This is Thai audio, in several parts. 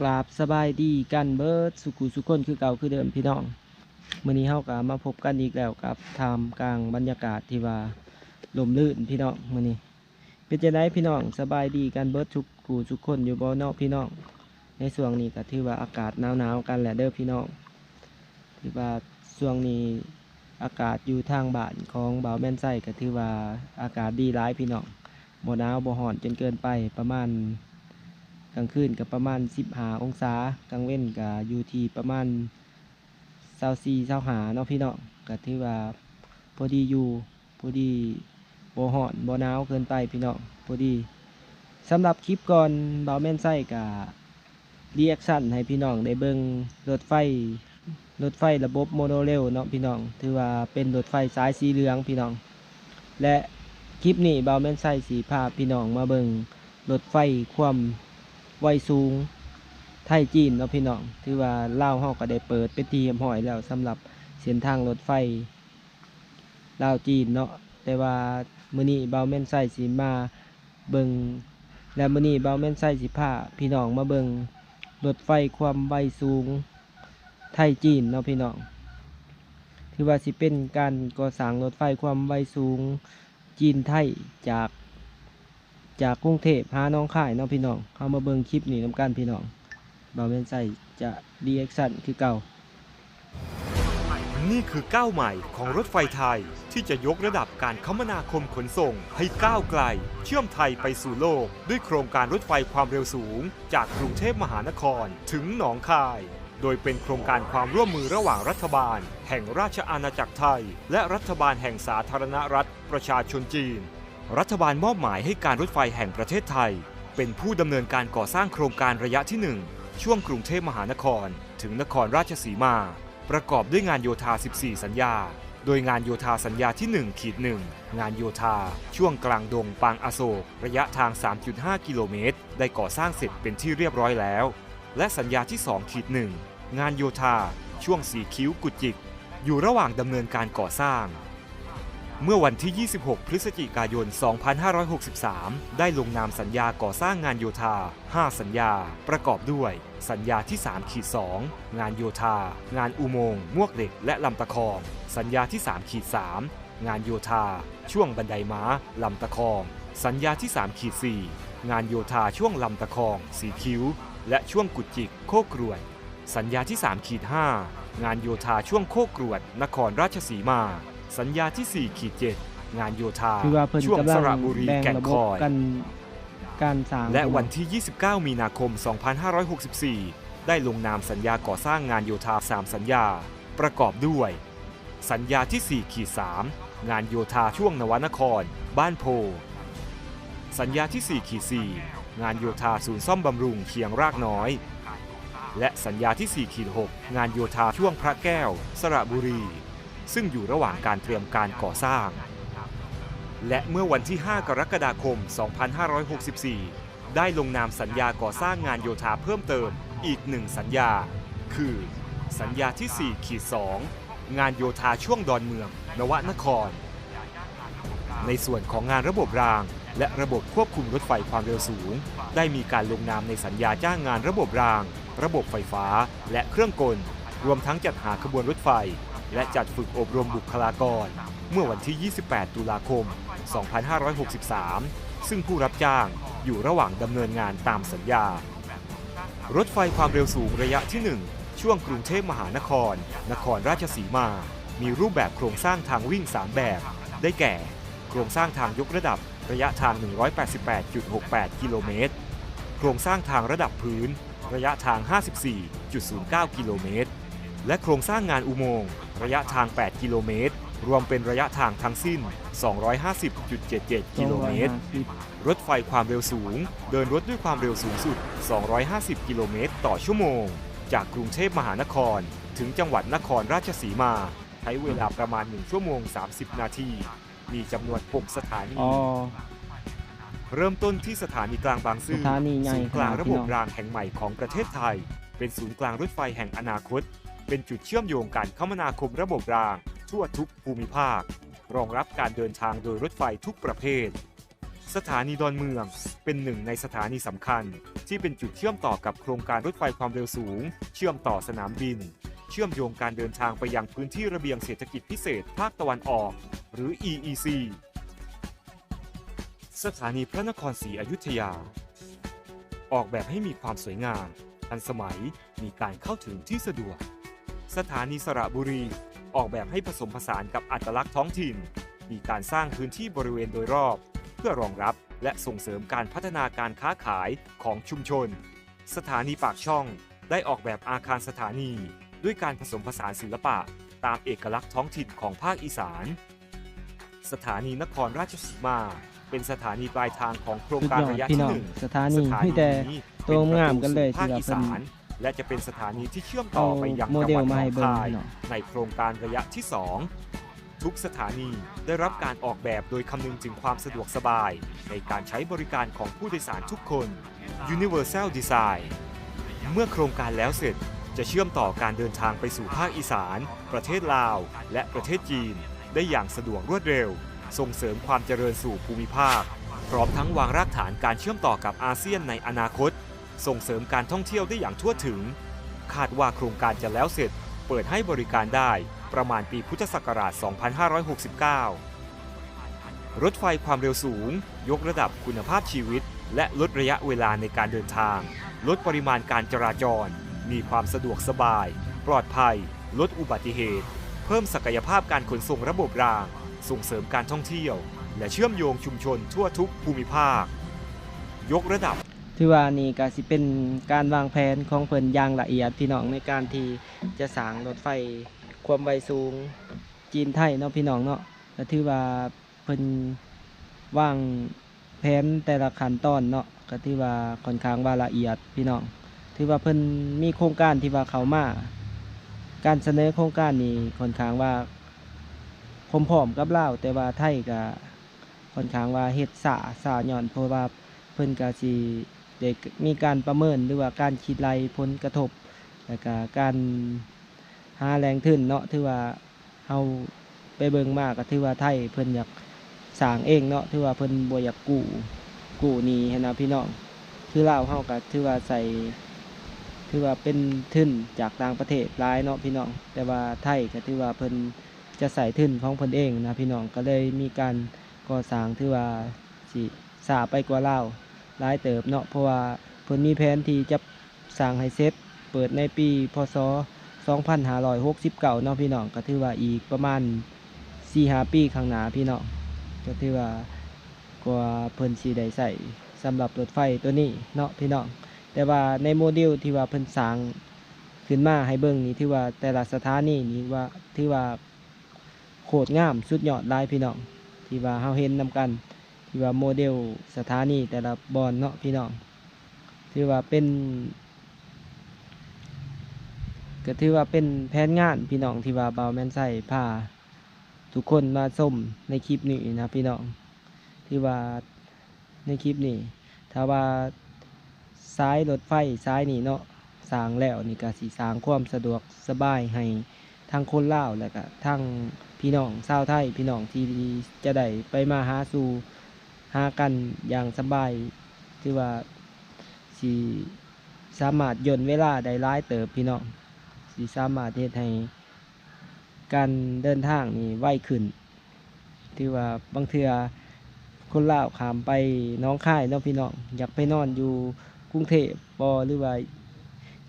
กราบสบายดีกันเบิดสุขุสุขคนคือเก่าคือเดิมพี่น้องมื้อนี้เฮาก็มาพบกันอีกแล้วกับทามกลางบรรยากาศที่ว่าลมลื่นพี่น้องมื้อนี้ เป็นจังไดพี่น้องสบายดีกันเบิดทุกกูทุกคนอยู่บ่เนาะพี่น้องในช่วงนี้ก็ถือว่าอากาศหนาวๆกันแหละเด้อพี่น้องที่ว่าช่วงนี้อากาศอยู่ทางบ้านของบ่าวแม่นไส้ก็ถือว่าอากาศดีหลายพี่น้องบ่หนาวบ่ร้อนจนเกินไปประมาณ กลางคืนกับประมาณ 15 องศากลางเว้นก็อยู่ที่ประมาณ24 25เส้าหานาะพี่น้องก็ถือว่าพอดีอยู่พอดีบ่ร้อนบ่หนาวเกินไปพี่น้องพอดีสำหรับคลิปก่อนเบาแม่นไส้ก็รีแอคชั่นให้พี่น้องได้เบิ่งรถไฟรถไฟระบบโมโนเรลเนาะพี่น้องถือว่าเป็นรถไฟสายสีเหลืองพี่น้อง และคลิปนี้เบาแม่นไส้สีพาพี่น้องมาเบิ่งรถไฟความ ไวสูงไทยจีนเนาะพี่น้อง ถือว่าเลาวเฮาก็ได้เปิดเป็นที่เรียบร้อยแล้วสำหรับเส้นทางรถไฟลาวจีนเนาะ แต่ว่ามื้อนี้บ่าแม่นไส้สิมาเบิงและมื้อนี้บ่าแม่นไส้สิพาพี่น้องมาเบิงรถไฟความไวสูงไทยจีนเนาะพี่น้อง ถือว่าสิเป็นการก่อสร้างรถไฟความไวสูงจีนไทยจาก จากกรุงเทพหาน้องข่ายเนาะพี่น้องเข้ามาเบิ่งคลิปนี้นำกันพี่น้องบ่าวแม่นใส่จะรีแอคชั่นคือเก่า นี่คือก้าวใหม่ของรถไฟไทยที่จะยกระดับการคมนาคมขนส่ง ให้ก้าวไกล เชื่อมไทยไปสู่โลก ด้วยโครงการรถไฟความเร็วสูง จากกรุงเทพมหานครถึงหนองคาย โดยเป็นโครงการความร่วมมือระหว่างรัฐบาล แห่งราชอาณาจักรไทย และรัฐบาลแห่งสาธารณรัฐประชาชนจีน รัฐบาลมอบหมายให้การรถไฟแห่งประเทศไทย เป็นผู้ดำเนินการก่อสร้างโครงการระยะที่ 1 ช่วงกรุงเทพมหานคร ถึงนครราชสีมา ประกอบด้วยงานโยธา 14 สัญญา โดยงานโยธาสัญญาที่1ขีด1งานโยธา ช่วงกลางดงปางอโศก ระยะทาง 3.5 กิโลเมตร ได้ก่อสร้างเสร็จเป็นที่เรียบร้อยแล้ว และสัญญาที่2ขีด1งานโยธา ช่วงสีคิ้วกุจิก อยู่ระหว่างดำเนินการก่อสร้าง เมื่อวันที่ 26 พฤศจิกายน 2563 ได้ลงนามสัญญาก่อสร้างงานโยธา 5 สัญญา ประกอบด้วย สัญญาที่3ขีด2งานโยธา งานอุโมงค์มวกเหล็ก และลำตะคอง สัญญาที่3ขีด3งานโยธา ช่วงบันไดม้า ลำตะคอง สัญญาที่3ขีด4งานโยธาช่วงลำตะคอง สีคิ้ว และช่วงกุดจิก โคกรวด สัญญาที่3ขีด5งานโยธาช่วงโคกรวด นครราชสีมา สัญญาที่4ขีด7งานโยธาคือว่าเพิ่นช่วงกำลัสงระบุรีแบ่งแก่งระบคบอย กันการสร้าง และวันที่ 29 มีนาคม 2564 ได้ลงนามสัญญาก่อสร้างงานโยธา 3 สัญญา ประกอบด้วย สัญญาที่ 4 ขีด 3 งานโยธาช่วงนวนคร บ้านโพ สัญญาที่ 4 ขีด 4 งานโยธาศูนย์ซ่อมบำรุงเคียงรากน้อย และสัญญาที่ 4 ขีด 6 งานโยธาช่วงพระแก้ว สระบุรี ซึ่งอยู่ระหว่างการเตรียมการก่อสร้าง และเมื่อวันที่ 5 กรกฎาคม 2564 ได้ลงนามสัญญาก่อสร้างงานโยธาเพิ่มเติมอีกหนึ่งสัญญา คือ สัญญาที่4ขีด2งานโยธาช่วงดอนเมือง นวนคร ในส่วนของงานระบบราง และระบบควบคุมรถไฟความเร็วสูง ได้มีการลงนามในสัญญาจ้างงานระบบราง ระบบไฟฟ้า และเครื่องกล รวมทั้งจัดหาขบวนรถไฟ และจัดฝึกอบรมบุคลากร เมื่อวันที่ 28 ตุลาคม 2563 ซึ่งผู้รับจ้างอยู่ระหว่างดำเนินงานตามสัญญา รถไฟความเร็วสูงระยะที่ 1 ช่วงกรุงเทพมหานคร นครราชสีมา มีรูปแบบโครงสร้างทางวิ่ง 3 แบบ ได้แก่ โครงสร้างทางยกระดับระยะทาง 188.68 กิโลเมตร โครงสร้างทางระดับพื้น ระยะทาง 54.09 กิโลเมตร และโครงสร้างงานอุโมงค์ระยะทาง 8 กิโลเมตร รวมเป็นระยะทางทั้งสิ้น 250.77 กิโลเมตร รถไฟความเร็วสูง เดินรถด้วยความเร็วสูงสุด 250 กิโลเมตร ต่อชั่วโมง จากกรุงเทพมหานคร ถึงจังหวัดนครราชสีมา ใช้เวลาประมาณ 1 ชั่วโมง 30 นาที มีจำนวน 6 สถานีอ๋อเริ่มต้นที่สถานีกลางบางซื่อสถานีใหญ่ศูนย์กลางขนาดระบบพี่น้องรางแห่งใหม่ของประเทศไทย เป็นศูนย์กลางรถไฟแห่งอนาคต เป็นจุดเชื่อมโยงการคมนาคมระบบราง ทั่วทุกภูมิภาค รองรับการเดินทางโดยรถไฟทุกประเภท สถานีดอนเมืองเป็นหนึ่งในสถานีสำคัญ ที่เป็นจุดเชื่อมต่อกับโครงการรถไฟความเร็วสูง เชื่อมต่อสนามบิน เชื่อมโยงการเดินทางไปยังพื้นที่ระเบียงเศรษฐกิจพิเศษภาคตะวันออก หรือ EEC สถานีพระนครศรีอยุธยา ออกแบบให้มีความสวยงาม ทันสมัยมีการเข้าถึงที่สะดวก สถานีสระบุรี ออกแบบให้ผสมผสานกับอัตลักษณ์ท้องถิ่น มีการสร้างพื้นที่บริเวณโดยรอบ เพื่อรองรับและส่งเสริมการพัฒนาการค้าขายของชุมชน สถานีปากช่องได้ออกแบบอาคารสถานี ด้วยการผสมผสานศิลปะ ตามเอกลักษณ์ท้องถิ่นของภาคอีสาน สถานีนครราชสีมา เป็นสถานีปลายทางของโครงสุดการยอดระยะพี่ที่น้องหนึ่งสถานีสถามีนีแต่นี้ตัวงามกันเลยภาคที่อีว่าเพิ่นสาน และจะเป็นสถานีที่เชื่อมต่เอาอไปยังโมจังเดหลวัดหนมาอให้งเบิ่งคายพี่น้องในโครงการระยะที่ 2 ทุกสถานีได้รับการออกแบบโดยคำนึงถึงความสะดวกสบาย ในการใช้บริการของผู้โดยสารทุกคน Universal Design เมื่อโครงการแล้วเสร็จจะเชื่อมต่อการเดินทางไปสู่ภาคอีสาน ประเทศลาว และประเทศจีน ได้อย่างสะดวกรวดเร็ว ส่งเสริมความเจริญสู่ภูมิภาค พร้อมทั้งวางรากฐานการเชื่อมต่อกับอาเซียนในอนาคต ส่งเสริมการท่องเที่ยวได้อย่างทั่วถึง คาดว่าโครงการจะแล้วเสร็จ เปิดให้บริการได้ประมาณปีพุทธศักราช 2569 รถไฟความเร็วสูง ยกระดับคุณภาพชีวิต และลดระยะเวลาในการเดินทาง ลดปริมาณการจราจร มีความสะดวกสบาย ปลอดภัย ลดอุบัติเหตุ เพิ่มศักยภาพการขนส่งระบบราง ส่งเสริมการท่องเที่ยว และเชื่อมโยงชุมชนทั่วทุกภูมิภาค ยกระดับ ถือว่านี่ก็สิเป็นการวางแผนของเพิ่นอย่างละเอียดพี่น้องในการที่จะสร้างรถไฟความไวสูงจีนไทยเนาะพี่น้องเนาะก็ถือว่าเพิ่นวางแผนแต่ละขั้นตอนเนาะก็ถือว่าค่อนข้างว่าละเอียดพี่น้อง ถือว่าเพิ่นมีโครงการที่ว่าเขามาการเสนอโครงการนี้ค่อนข้างว่าพร้อมๆกับเล่าแต่ว่าไทยก็ค่อนข้างว่าเฮ็ดสาสาหย่อนเพราะว่าเพิ่นก็สิ ได้มีการประเมินหรือว่าการคิดไล่ผลกระทบ แล้วก็การหาแรงทุนเนาะถือว่าเฮาไปเบิ่งมากก็ถือว่าไทยเพิ่นอยากสร้างเองเนาะถือว่าเพิ่นบ่อยากกู้กู้หนี้ให้นะพี่น้องคือลาวเฮาก็ถือว่าใส่ถือว่าเป็นทุนจากต่างประเทศหลายเนาะพี่น้อง แต่ว่าไทยก็ถือว่าเพิ่นจะใส่ทุนของเพิ่นเองนะพี่น้องก็เลยมีการก่อสร้างถือว่าสิสาไปกว่าลาว หลายเติบเนาะเพราะว่าเพิ่นมีแผนที่จะสร้างให้เสร็จเปิดในปีพศ2569เนาะพี่น้องก็ถือว่าอีกประมาณ4-5ปีข้างหน้าพี่น้องก็ถือว่ากว่าเพิ่นสิได้ใส่สำหรับรถไฟตัวนี้เนาะพี่น้องแต่ว่าในโมเดลที่ว่าเพิ่นสร้างขึ้นมาให้เบิ่งนี่ถือว่าแต่ละสถานีนี่ว่าถือว่าโคตรงามสุดยอดลายพี่น้องที่ว่าเฮาเห็นนํกัน ที่ว่าโมเดลสถานีแต่ละบอนเนาะพี่น้องถือว่าเป็นก็ถือว่าเป็นแผนงานพี่น้องที่ว่าเบาแมนใส่พาทุกคนมาส้มในคลิปนี้นะพี่น้องที่ว่าในคลิปนี้ถ้าว่าซ้ายรถไฟซ้ายนี่เนาะสร้างแล้วนี่ก็สิสร้างความสะดวกสบายให้ทั้งคนล่าวและก็ทั้งพี่น้องชาวไทยพี่น้องที่จะได้ไปมาหาสู่ หากันอย่างสบายที่ว่าสีสามารถย่นเวลาได้ร้ายเติบพี่น้องสีสามารถเฮ็ดให้การเดินทางนี่ไวขึ้นที่ว่าบางเทือคนลาวขามไปน้องค่ายเนาะพี่น้องอยากไปนอนอยู่กรุงเทพบอหรือว่า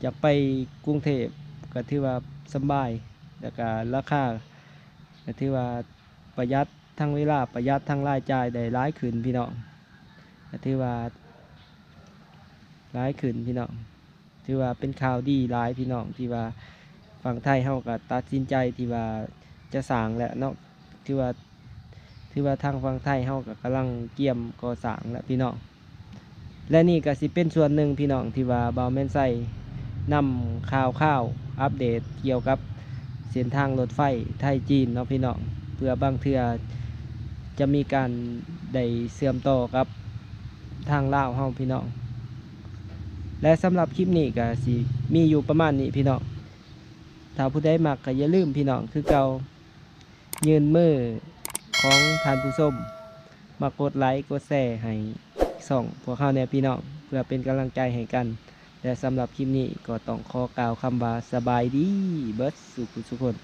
อยากไปกรุงเทพก็ถือว่าสบายแล้วก็ราคาก็ถือว่าประหยัด ทั้งเวลาประหยัดทั้งรายจ่ายได้ร้ายขึ้นพี่น้องถือว่าร้ายขึ้นพี่น้องถือว่าเป็นข่าวดีร้ายพี่น้องที่ว่าฝั่งไทยเฮาก็ตัดสินใจที่ว่าจะสร้างแล้วเนาะที่ว่าที่ว่าทางฝั่งไทยเฮาก็กำลังเกี่ยมก่อสร้างแล้วพี่น้องและนี่ก็สิเป็นส่วนหนึ่งพี่น้องที่ว่าบาวแมนไซนำข่าวข่าวอัปเดตเกี่ยวกับเส้นทางรถไฟไทยจีนเนาะพี่น้องเพื่อบางเทือ จะมีการได้เสื่อมต่อกับทางลาวเฮาพี่น้อง และสำหรับคลิปนี้ก็สิมีอยู่ประมาณนี้พี่น้อง ถ้าผู้ใดมักก็อย่าลืมพี่น้องคือเกายืนมือของทานผู้ชมมากดไลค์กดแชร์ให้ส่องพวกเขาเนี่ยพี่น้องเพื่อเป็นกำลังใจให้กัน และสำหรับคลิปนี้ก็ต้องขอกล่าวคำว่าสบายดีเบิร์ดสุขสุขคน